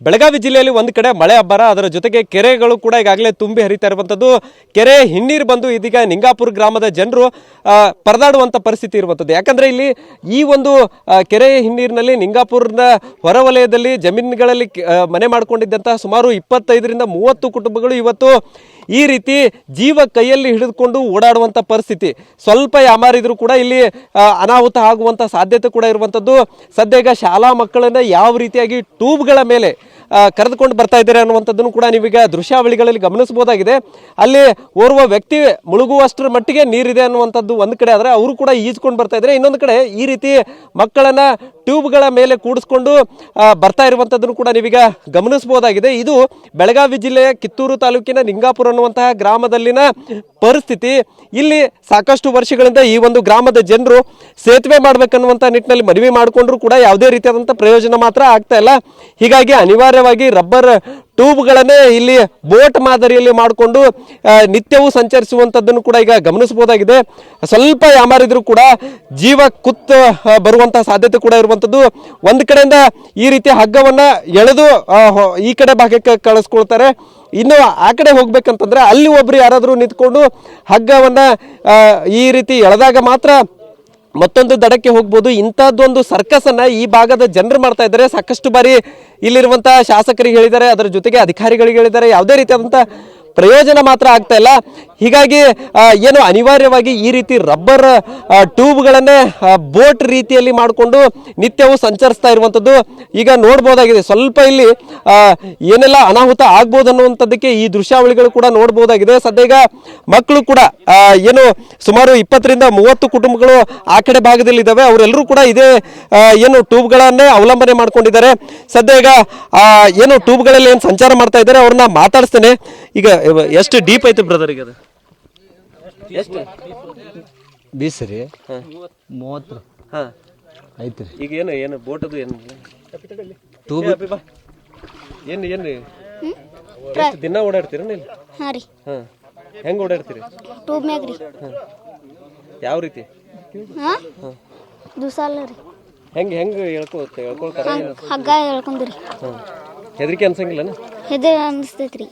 ಬೆಳಗಾವಿ ಜಿಲ್ಲೆಯಲ್ಲಿ ಒಂದು ಕಡೆ ಮಳೆ ಅಬ್ಬರ. ಅದರ ಜೊತೆಗೆ ಕೆರೆಗಳು ಕೂಡ ಈಗಾಗಲೇ ತುಂಬಿ ಹರಿತಾ ಇರುವಂಥದ್ದು ಕೆರೆ ಹಿನ್ನೀರು ಬಂದು ಇದೀಗ ನಿಂಗಾಪುರ ಗ್ರಾಮದ ಜನರು ಪರದಾಡುವಂಥ ಪರಿಸ್ಥಿತಿ ಇರುವಂಥದ್ದು ಯಾಕಂದರೆ ಇಲ್ಲಿ ಈ ಒಂದು ಕೆರೆ ಹಿನ್ನೀರಿನಲ್ಲಿ ನಿಂಗಾಪುರದ ಹೊರವಲಯದಲ್ಲಿ ಜಮೀನುಗಳಲ್ಲಿ ಮನೆ ಮಾಡಿಕೊಂಡಿದ್ದಂತಹ ಸುಮಾರು ಇಪ್ಪತ್ತೈದರಿಂದ ಮೂವತ್ತು ಕುಟುಂಬಗಳು ಇವತ್ತು ಈ ರೀತಿ ಜೀವ ಕೈಯಲ್ಲಿ ಹಿಡಿದುಕೊಂಡು ಓಡಾಡುವಂಥ ಪರಿಸ್ಥಿತಿ. ಸ್ವಲ್ಪ ಯಾಮಾರಿದ್ರು ಕೂಡ ಇಲ್ಲಿ ಅನಾಹುತ ಆಗುವಂಥ ಸಾಧ್ಯತೆ ಕೂಡ ಇರುವಂಥದ್ದು ಸದ್ಯ ಈಗ ಶಾಲಾ ಮಕ್ಕಳನ್ನು ಯಾವ ರೀತಿಯಾಗಿ ಟ್ಯೂಬ್ಗಳ ಮೇಲೆ ಕರೆದುಕೊಂಡು ಬರ್ತಾ ಇದ್ದಾರೆ ಅನ್ನುವಂಥದ್ದನ್ನು ಕೂಡ ನೀವೀಗ ದೃಶ್ಯಾವಳಿಗಳಲ್ಲಿ ಗಮನಿಸಬಹುದಾಗಿದೆ. ಅಲ್ಲಿ ಓರ್ವ ವ್ಯಕ್ತಿ ಮುಳುಗುವಷ್ಟರ ಮಟ್ಟಿಗೆ ನೀರಿದೆ ಅನ್ನುವಂಥದ್ದು ಒಂದು ಕಡೆ, ಆದರೆ ಅವರು ಕೂಡ ಈಜ್ಕೊಂಡು ಬರ್ತಾ ಇದ್ದಾರೆ. ಇನ್ನೊಂದು ಕಡೆ ಈ ರೀತಿ ಮಕ್ಕಳನ್ನ ಟ್ಯೂಬ್ಗಳ ಮೇಲೆ ಕೂಡಿಸ್ಕೊಂಡು ಬರ್ತಾ ಇರುವಂಥದ್ದನ್ನು ಕೂಡ ನೀವೀಗ ಗಮನಿಸಬಹುದಾಗಿದೆ. ಇದು ಬೆಳಗಾವಿ ಜಿಲ್ಲೆಯ ಕಿತ್ತೂರು ತಾಲೂಕಿನ ನಿಂಗಾಪುರ ಅನ್ನುವಂತಹ ಗ್ರಾಮದಲ್ಲಿನ ಪರಿಸ್ಥಿತಿ. ಇಲ್ಲಿ ಸಾಕಷ್ಟು ವರ್ಷಗಳಿಂದ ಈ ಒಂದು ಗ್ರಾಮದ ಜನರು ಸೇತುವೆ ಮಾಡ್ಬೇಕನ್ನುವಂಥ ನಿಟ್ಟಿನಲ್ಲಿ ಮನವಿ ಮಾಡಿಕೊಂಡ್ರು ಕೂಡ ಯಾವುದೇ ರೀತಿಯಾದಂಥ ಪ್ರಯೋಜನ ಮಾತ್ರ ಆಗ್ತಾ ಇಲ್ಲ. ಹೀಗಾಗಿ ಅನಿವಾರ್ಯವಾಗಿ ರಬ್ಬರ್ ಟ್ಯೂಬ್ಗಳನ್ನೇ ಇಲ್ಲಿ ಬೋಟ್ ಮಾದರಿಯಲ್ಲಿ ಮಾಡಿಕೊಂಡು ನಿತ್ಯವೂ ಸಂಚರಿಸುವಂಥದ್ದನ್ನು ಕೂಡ ಈಗ ಗಮನಿಸಬಹುದಾಗಿದೆ. ಸ್ವಲ್ಪ ಯಾಮಾರಿದ್ರು ಕೂಡ ಜೀವ ಕುತ್ತ ಬರುವಂತಹ ಸಾಧ್ಯತೆ ಕೂಡ ಇರುವಂಥದ್ದು. ಒಂದು ಕಡೆಯಿಂದ ಈ ರೀತಿ ಹಗ್ಗವನ್ನು ಎಳೆದು ಈ ಕಡೆ ಭಾಗಕ್ಕೆ ಕಳಿಸ್ಕೊಳ್ತಾರೆ. ಇನ್ನು ಆ ಕಡೆ ಹೋಗ್ಬೇಕಂತಂದ್ರೆ ಅಲ್ಲಿ ಒಬ್ರು ಯಾರಾದರೂ ನಿಂತ್ಕೊಂಡು ಹಗ್ಗವನ್ನ ಈ ರೀತಿ ಎಳೆದಾಗ ಮಾತ್ರ ಮತ್ತೊಂದು ದಡಕ್ಕೆ ಹೋಗ್ಬೋದು. ಇಂಥದ್ದೊಂದು ಸರ್ಕಸನ್ನು ಈ ಭಾಗದ ಜನರು ಮಾಡ್ತಾ ಇದ್ದಾರೆ. ಸಾಕಷ್ಟು ಬಾರಿ ಇಲ್ಲಿರುವಂಥ ಶಾಸಕರಿಗೆ ಹೇಳಿದ್ದಾರೆ, ಅದರ ಜೊತೆಗೆ ಅಧಿಕಾರಿಗಳಿಗೆ ಹೇಳಿದ್ದಾರೆ. ಯಾವುದೇ ರೀತಿಯಾದಂಥ ಪ್ರಯೋಜನ ಮಾತ್ರ ಆಗ್ತಾ ಇಲ್ಲ. ಹೀಗಾಗಿ ಏನು ಅನಿವಾರ್ಯವಾಗಿ ಈ ರೀತಿ ರಬ್ಬರ್ ಟ್ಯೂಬ್ಗಳನ್ನೇ ಬೋಟ್ ರೀತಿಯಲ್ಲಿ ಮಾಡಿಕೊಂಡು ನಿತ್ಯವೂ ಸಂಚರಿಸ್ತಾ ಇರುವಂಥದ್ದು ಈಗ ನೋಡ್ಬೋದಾಗಿದೆ. ಸ್ವಲ್ಪ ಇಲ್ಲಿ ಏನೆಲ್ಲ ಅನಾಹುತ ಆಗ್ಬೋದು ಅನ್ನುವಂಥದ್ದಕ್ಕೆ ಈ ದೃಶ್ಯಾವಳಿಗಳು ಕೂಡ ನೋಡ್ಬೋದಾಗಿದೆ. ಸದ್ಯ ಈಗ ಮಕ್ಕಳು ಕೂಡ ಏನು ಸುಮಾರು ಇಪ್ಪತ್ತರಿಂದ ಮೂವತ್ತು ಕುಟುಂಬಗಳು ಆ ಕಡೆ ಭಾಗದಲ್ಲಿ ಇದ್ದಾವೆ ಅವರೆಲ್ಲರೂ ಕೂಡ ಇದೇ ಏನು ಟ್ಯೂಬ್ಗಳನ್ನೇ ಅವಲಂಬನೆ ಮಾಡ್ಕೊಂಡಿದ್ದಾರೆ. ಸದ್ಯ ಈಗ ಏನು ಟ್ಯೂಬ್ಗಳಲ್ಲಿ ಏನು ಸಂಚಾರ ಮಾಡ್ತಾ ಇದ್ದಾರೆ, ಅವ್ರನ್ನ ಮಾತಾಡಿಸ್ತೇನೆ. ಈಗ ಎಷ್ಟು ಡೀಪ್ ಐತೆ ಬ್ರದರ್ ಈಗ ಅದು? ಎಷ್ಟು? ಬೀಸ್ ರೀ ಮೂವತ್ತು. ಹಾಂ. ಐತೆ ರೀ ಈಗ ಏನು ಏನು ಬೋಟ್ ಅದು ಏನು? ತೂಬ. ಏನು ಏನು ಎಷ್ಟು ದಿನ ಓಡಾಡ್ತೀರ ನೀವು ಹಾಂ ರೀ. ಹಾಂ. ಹೆಂಗೆ ಓಡಾಡ್ತೀರಿ? ಟೂಬ್ ಮ್ಯಾಗ ರೀ. ಯಾವ ರೀತಿ? ಹಾಂ? ದಿವ್ಸಾಲ ರೀ. ಹೆಂಗೆ ಹೆಂಗೆ ಹೇಳ್ಕೊತ ಹೇಳ್ಕೊಳ್ತಾರೆ? ಹಗ್ಗ ಹೇಳ್ಕೊಂಡಿರಿ ಹಾಂ. ಹೆದರಿಕೆ ಅನ್ಸಂಗಿಲ್ಲನ? ಹೆದೆ ಅನಿಸ್ತೈತ್ರಿ.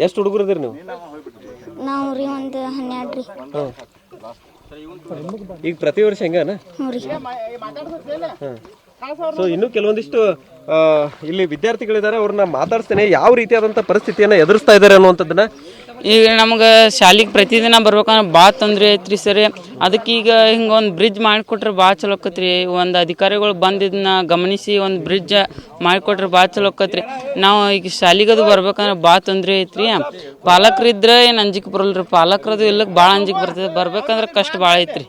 ಎಷ್ಟು ಇದ್ದೀರಿ ನೀವು? ನಾವು ರೀ ಒಂದು ಹನ್ನೆರಡು ರೀ. ಹಾಂ. ಈಗ ಪ್ರತಿ ವರ್ಷ ಹೆಂಗನ? ಹ್ಞೂ ರೀ. ಹಾಂ. ಸೊ ಇನ್ನೂ ಕೆಲವೊಂದಿಷ್ಟು ಆ, ಇಲ್ಲಿ ವಿದ್ಯಾರ್ಥಿಗಳಿದ್ದಾರೆ ಅವ್ರನ್ನ ಮಾತಾಡಿಸ್ತೇನೆ. ಯಾವ ರೀತಿಯಾದಂಥ ಪರಿಸ್ಥಿತಿಯನ್ನು ಎದುರಿಸ್ತಾ ಇದ್ದಾರೆ ಅನ್ನುವಂಥದ್ದನ್ನ ಈಗ ನಮ್ಗೆ ಶಾಲೆಗೆ ಪ್ರತಿದಿನ ಬರ್ಬೇಕಂದ್ರೆ ಭಾಳ ತೊಂದರೆ ಐತ್ರಿ ಸರ್. ಅದಕ್ಕೆ ಈಗ ಹಿಂಗೆ ಒಂದು ಬ್ರಿಡ್ಜ್ ಮಾಡಿಕೊಟ್ರೆ ಭಾಳ ಚಲೋ ಆಕತ್ರಿ. ಒಂದು ಅಧಿಕಾರಿಗಳು ಬಂದಿದ್ದನ್ನ ಇದನ್ನ ಗಮನಿಸಿ ಒಂದು ಬ್ರಿಡ್ಜ್ ಮಾಡಿಕೊಟ್ರೆ ಭಾಳ ಚಲೋ ಆಕತ್ರಿ. ನಾವು ಈಗ ಶಾಲಿಗದು ಬರ್ಬೇಕಂದ್ರೆ ಭಾಳ ತೊಂದರೆ ಐತ್ರಿ. ಪಾಲಕರಿದ್ರೆ ಏನು ಅಂಜಿಕೆ ಬರಲ್ರಿ. ಪಾಲಕರದು ಇಲ್ಲಕ್ಕೆ ಭಾಳ ಅಂಜಿಕೆ ಬರ್ತದೆ ಬರ್ಬೇಕಂದ್ರೆ ಕಷ್ಟ ಭಾಳ ಐತ್ರಿ.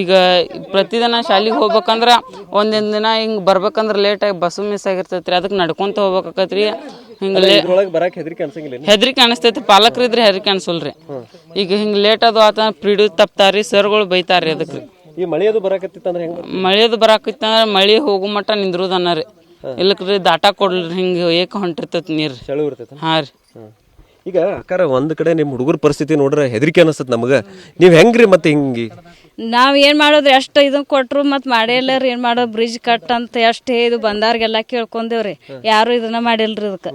ಈಗ ಪ್ರತಿದಿನ ಶಾಲೆಗೆ ಹೋಗ್ಬೇಕಂದ್ರೆ ಒಂದಿನ ದಿನ ಹಿಂಗೆ ಬರ್ಬೇಕಂದ್ರೆ ಲೇಟಾಗಿ ಬಸ್ಸು ಮಿಸ್ ಆಗಿರ್ತೈತ್ರಿ. ಅದಕ್ಕೆ ನಡ್ಕೊತ ಹೋಗ್ಬೇಕಾಕತ್ರಿ. ಹಿಂಗೆ ಕಾಣಿಸ್ತೈತಿ ಪಾಲಕರು ಇದ್ರೆ ಹೆದರಿಕೆ ಅನ್ಸಂಗಿಲ್ಲ ಹೆದರಿಕೆ ಅನಿಸ್ತೈತಿ ಪಾಲಕರಿದ್ರೆ ಹೆದರಿಕೆ ಅನ್ಸಲ್ರಿ. ಈಗ ಹಿಂಗ್ ಲೇಟ್ ಅದು ಆತ ಪಿಡು ತಪ್ತಾರಿ ಸರ್ಗಳು ಬೈತಾರಿ ಅದಕ್ಕೆ. ಈ ಮಳೆಯದು ಬರಾಕತ್ತಿತ್ತಂದ್ರೆ ಹೆಂಗೆ? ಮಳೆದು ಅಂದ್ರೆ ಮಳೆ ಹೋಗು ಮಟ್ಟ ನಿಂದ್ರುದನ್ನ ಇಲ್ಲಕ್ರಿ ದಾಟ ಕೊಡ್ಲಿ ಹಿಂಗ ಏಕ ಹೊಂಟಿರ್ತೈತಿ ನೀರು. ಚಳು ಇರ್ತೈತಿ ಹಾ ರೀ. ಈಗ ಅಕ್ಕಾರ ಒಂದ್ ಕಡೆ ನಿಮ್ಮ ಹುಡುಗರ ಪರಿಸ್ಥಿತಿ ನೋಡ್ರೆ ಹೆದರಿಕೆ ಅನಿಸುತ್ತೆ ನಮಗೆ. ನೀವ್ ಹೆಂಗ್ರಿ ಮತ್ತೆ ಹಿಂಗಿ? ನಾವ್ ಏನ್ ಮಾಡೋದ್ರಿ ಅಷ್ಟ ಇದನ್ ಕೊಟ್ರು ಮತ್ ಮಾಡೇ ಇಲ್ಲ ರೀ ಏನ್ ಮಾಡೋದು ಬ್ರಿಡ್ಜ್ ಕಟ್ ಅಂತ ಎಷ್ಟ್ ಇದು ಬಂದಾರ್ಗೆಲ್ಲ ಕೇಳ್ಕೊಂಡೇವ್ರಿ. ಯಾರು ಇದನ್ನ ಮಾಡಿಲ್ರಿ ಇದಕ್ಕ.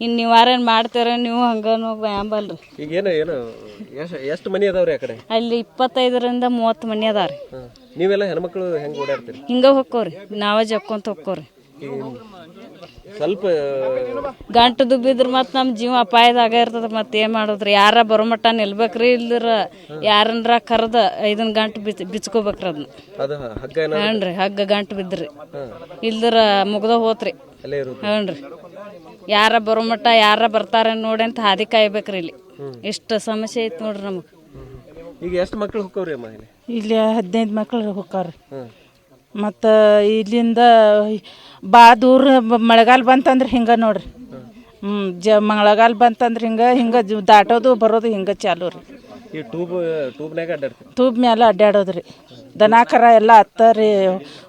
ಇನ್ ನೀವಾರೇನ್ ಮಾಡ್ತೀರ ನೀವು ಹಂಗನು ಬ್ಯಾಂಬಲ್ರಿ. ಈಗ ಏನು ಏನು ಎಷ್ಟು ಎಷ್ಟು ಮನಿ ಅದಾವ್ರಿ ಆ ಕಡೆ? ಅಲ್ಲಿ ಇಪ್ಪತ್ತೈದರಿಂದ ಮೂವತ್ತು ಮನಿ ಅದಾವ್ರಿ. ರೀ ನೀವೆಲ್ಲ ಹೆಣ್ಮಕ್ಳು ಹೆಂಗೆ ಓಡಾಡ್ತೀರಿ? ಹಿಂಗ ಹೊಕ್ಕೋರಿ ನಾವ ಜಕ್ಕೊಂತ ಹೊಕ್ಕೋರಿ. ಸ್ವಲ್ಪ ಗಂಟು ದುಬ್ಬಿದ್ರ ಮತ್ ನಮ್ ಜೀವ ಅಪಾಯದಾಗ ಇರ್ತದ ಮತ್ ಏನ್ ಮಾಡೋದ್ರಿ? ಯಾರ ಬರೋ ಮಟ್ಟ ನಿಲ್ಬೇಕ್ರಿ ಇಲ್ದ್ರ ಯಾರನ್ರ ಕರ್ದ ಐದನ್ ಗಂಟು ಬಿಚ್ ಬಿಚ್ಕೋಬೇಕ್ರಿ ಅದನ್ನ ಅದು ಹಗ್ಗ ಏನೋ ಹ್ಞೂ ಹಗ್ಗ ಗಂಟು ಬಿದ್ರಿ. ಇಲ್ದ್ರ ಮುಗ್ದ ಹೋತ್ರಿ. ಅಲ್ಲೇ ಇರೋದು. ಹ್ಞೂ ಯಾರ ಬರೋ ಮಟ್ಟ ಯಾರ ಬರ್ತಾರ ನೋಡಿ ಅಂತ ಹಾದಿ ಕಾಯ್ಬೇಕ್ರಿ ಇಲ್ಲಿ. ಎಷ್ಟು ಸಮಸ್ಯೆ ಐತಿ ನೋಡ್ರಿ ನಮಗೆ. ಈಗ ಎಷ್ಟು ಮಕ್ಳು ಹೋಕ್ಕವ್ರಿ ಅಮ್ಮ ಇಲ್ಲಿ? ಇಲ್ಲಿ ಹದಿನೈದು ಮಕ್ಳು ಹೋಗ್ತಾವ್ರಿ ಮತ್ತು ಇಲ್ಲಿಂದ ಭಾಳ ದೂರ ಬ- ಮಳೆಗಾಲ ಬಂತಂದ್ರೆ ಹಿಂಗೆ ನೋಡ್ರಿ. ಹ್ಞೂ ಜ ಮಳೆಗಾಲ ಬಂತಂದ್ರೆ ಹಿಂಗೆ ಹಿಂಗೆ ದಾಟೋದು ಬರೋದು ಹಿಂಗೆ ಚಾಲು ರೀ. ಈ ಟ್ಯೂಬ್ ಟ್ಯೂಬ್ನಾಗ ಅಡ್ಡಾಡ್ತೀರಿ ತೂಬ್ ಮೇಲೆ ಅಡ್ಡಾಡೋದು ರೀ ದನ ಕರ ಎಲ್ಲ ಹತ್ತ ರೀ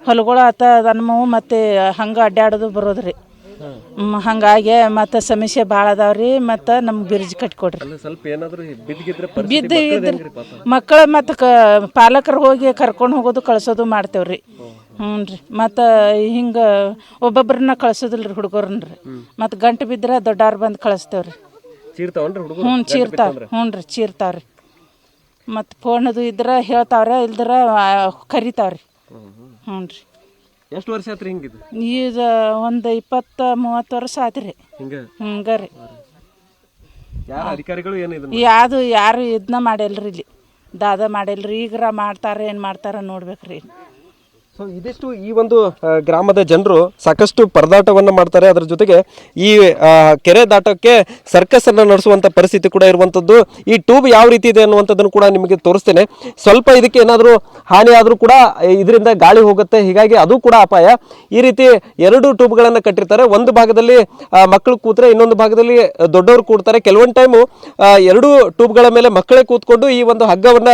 ಹೊಲಗಳು ಹತ್ತ ದನಮವು ಮತ್ತು ಹಂಗೆ ಅಡ್ಡಾಡೋದು ಬರೋದು ರೀ ಹ್ಮ್, ಹಂಗಾಗಿ ಮತ್ತು ಸಮಸ್ಯೆ ಭಾಳ ಅದಾವ್ರಿ ಮತ್ತು ನಮ್ಗೆ ಬ್ರಿಡ್ಜ್ ಕಟ್ಕೊಡ್ರಿ. ಸ್ವಲ್ಪ ಏನಾದ್ರು ಬಿದ್ದಿಗಿದ್ರೆ ಬಿದ್ದು ಇದ್ರ ಮಕ್ಕಳು ಮತ್ತು ಕ ಪಾಲಕರು ಹೋಗಿ ಕರ್ಕೊಂಡು ಹೋಗೋದು ಕಳ್ಸೋದು ಮಾಡ್ತೇವ್ರಿ. ಹ್ಞೂ ರೀ ಮತ್ತು ಹಿಂಗೆ ಒಬ್ಬೊಬ್ರನ್ನ ಕಳ್ಸೋದಿಲ್ಲ ರೀ ಹುಡುಗರನ್ನ ರೀ ಮತ್ತು ಗಂಟು ಬಿದ್ದರೆ ದೊಡ್ಡವ್ರು ಬಂದು ಕಳಿಸ್ತೇವೆ ರೀ ಚೀರ್ತಾವನ್ರಿ ಹುಡುಗರು? ಹ್ಞೂ ಚೀರ್ತಾವ್ರಿ ಹ್ಞೂ ರೀ ಚೀರ್ತಾವ್ರಿ. ಮತ್ತು ಫೋನದು ಇದ್ರೆ ಹೇಳ್ತಾವ್ರೆ ಇಲ್ದ್ರ ಕರಿತಾವ್ರಿ. ಹ್ಞೂ ರೀ ಎಷ್ಟು ವರ್ಷ ಆತ್ರಿ ಹಿಂಗಿದು ಈಗ ಒಂದು ಇಪ್ಪತ್ತ ಮೂವತ್ತು ವರ್ಷ ಆತ್ರಿ. ಹಿಂಗ? ಹಿಂಗೆ ರೀ. ಯಾರ ಅಧಿಕಾರಿಗಳು ಏನು ಇದನ್ನ ಯಾವುದು ಯಾರು ಇದನ್ನ ಮಾಡಿಲ್ರಿ ಇಲ್ಲಿ. ದಾದ ಮಾಡಿಲ್ರಿ ಈಗರ ಮಾಡ್ತಾರೆ ಏನು ಮಾಡ್ತಾರ ನೋಡ್ಬೇಕ್ರಿ. ಸೊ ಇದಿಷ್ಟು ಈ ಒಂದು ಗ್ರಾಮದ ಜನರು ಸಾಕಷ್ಟು ಪರದಾಟವನ್ನು ಮಾಡ್ತಾರೆ. ಅದರ ಜೊತೆಗೆ ಈ ಕೆರೆ ದಾಟಕ್ಕೆ ಸರ್ಕಸ್ ಅನ್ನು ನಡೆಸುವಂತ ಪರಿಸ್ಥಿತಿ ಕೂಡ ಇರುವಂತದ್ದು. ಈ ಟ್ಯೂಬ್ ಯಾವ ರೀತಿ ಇದೆ ಅನ್ನುವಂಥದ್ದನ್ನು ಕೂಡ ನಿಮಗೆ ತೋರಿಸ್ತೇನೆ. ಸ್ವಲ್ಪ ಇದಕ್ಕೆ ಏನಾದರೂ ಹಾನಿ ಆದರೂ ಕೂಡ ಇದರಿಂದ ಗಾಳಿ ಹೋಗುತ್ತೆ. ಹೀಗಾಗಿ ಅದು ಕೂಡ ಅಪಾಯ. ಈ ರೀತಿ ಎರಡು ಟ್ಯೂಬ್ಗಳನ್ನು ಕಟ್ಟಿರ್ತಾರೆ. ಒಂದು ಭಾಗದಲ್ಲಿ ಮಕ್ಕಳು ಕೂತ್ರೆ, ಇನ್ನೊಂದು ಭಾಗದಲ್ಲಿ ದೊಡ್ಡವರು ಕೂಡ್ತಾರೆ. ಕೆಲವೊಂದು ಟೈಮು ಎರಡು ಟ್ಯೂಬ್ಗಳ ಮೇಲೆ ಮಕ್ಕಳೇ ಕೂತ್ಕೊಂಡು ಈ ಒಂದು ಹಗ್ಗವನ್ನ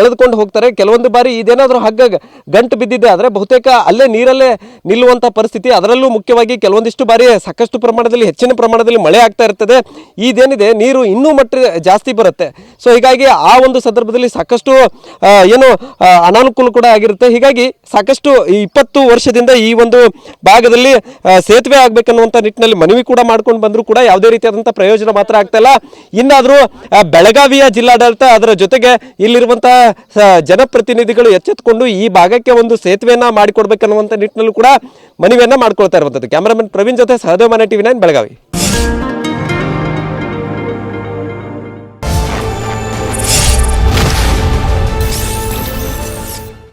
ಎಳೆದುಕೊಂಡು ಹೋಗ್ತಾರೆ. ಕೆಲವೊಂದು ಬಾರಿ ಇದೇನಾದರೂ ಹಗ್ಗ ಗಂಟು ಬಿದ್ದಿದೆ. ಆದರೆ ಬಹುತೇಕ ಅಲ್ಲೇ ನೀರಲ್ಲೇ ನಿಲ್ಲುವಂಥ ಪರಿಸ್ಥಿತಿ. ಅದರಲ್ಲೂ ಮುಖ್ಯವಾಗಿ ಕೆಲವೊಂದಿಷ್ಟು ಬಾರಿ ಸಾಕಷ್ಟು ಪ್ರಮಾಣದಲ್ಲಿ, ಹೆಚ್ಚಿನ ಪ್ರಮಾಣದಲ್ಲಿ ಮಳೆ ಆಗ್ತಾ ಇರ್ತದೆ. ಇದೇನಿದೆ ನೀರು ಇನ್ನೂ ಮಟ್ಟ ಜಾಸ್ತಿ ಬರುತ್ತೆ. ಸೊ ಹೀಗಾಗಿ ಆ ಒಂದು ಸಂದರ್ಭದಲ್ಲಿ ಸಾಕಷ್ಟು ಏನು ಅನಾನುಕೂಲ ಕೂಡ ಆಗಿರುತ್ತೆ. ಹೀಗಾಗಿ ಸಾಕಷ್ಟು ಇಪ್ಪತ್ತು ವರ್ಷದಿಂದ ಈ ಒಂದು ಭಾಗದಲ್ಲಿ ಸೇತುವೆ ಆಗಬೇಕನ್ನುವಂಥ ನಿಟ್ಟಿನಲ್ಲಿ ಮನವಿ ಕೂಡ ಮಾಡ್ಕೊಂಡು ಬಂದರೂ ಕೂಡ ಯಾವುದೇ ರೀತಿಯಾದಂಥ ಪ್ರಯೋಜನ ಮಾತ್ರ ಆಗ್ತಾ ಇನ್ನಾದರೂ ಬೆಳಗಾವಿಯ ಜಿಲ್ಲಾಡಳಿತ ಅದರ ಜೊತೆಗೆ ಇಲ್ಲಿರುವಂತಹ ಜನಪ್ರತಿನಿಧಿಗಳು ಎಚ್ಚೆತ್ತುಕೊಂಡು ಈ ಭಾಗಕ್ಕೆ ಒಂದು ಸೇತುವೆಯನ್ನ ಮಾಡಿಕೊಡ್ಬೇಕನ್ನುವಂತ ನಿಟ್ಟಿನಲ್ಲೂ ಕೂಡ ಮನವಿಯನ್ನ ಮಾಡ್ಕೊಳ್ತಾ ಇರುವಂಥದ್ದು ಕ್ಯಾಮರಾಮನ್ ಪ್ರವೀಣ್ ಜೊತೆ ಸಹದೇವ ಮನೆ ಟಿವಿ ನೈನ್ ಬೆಳಗಾವಿ.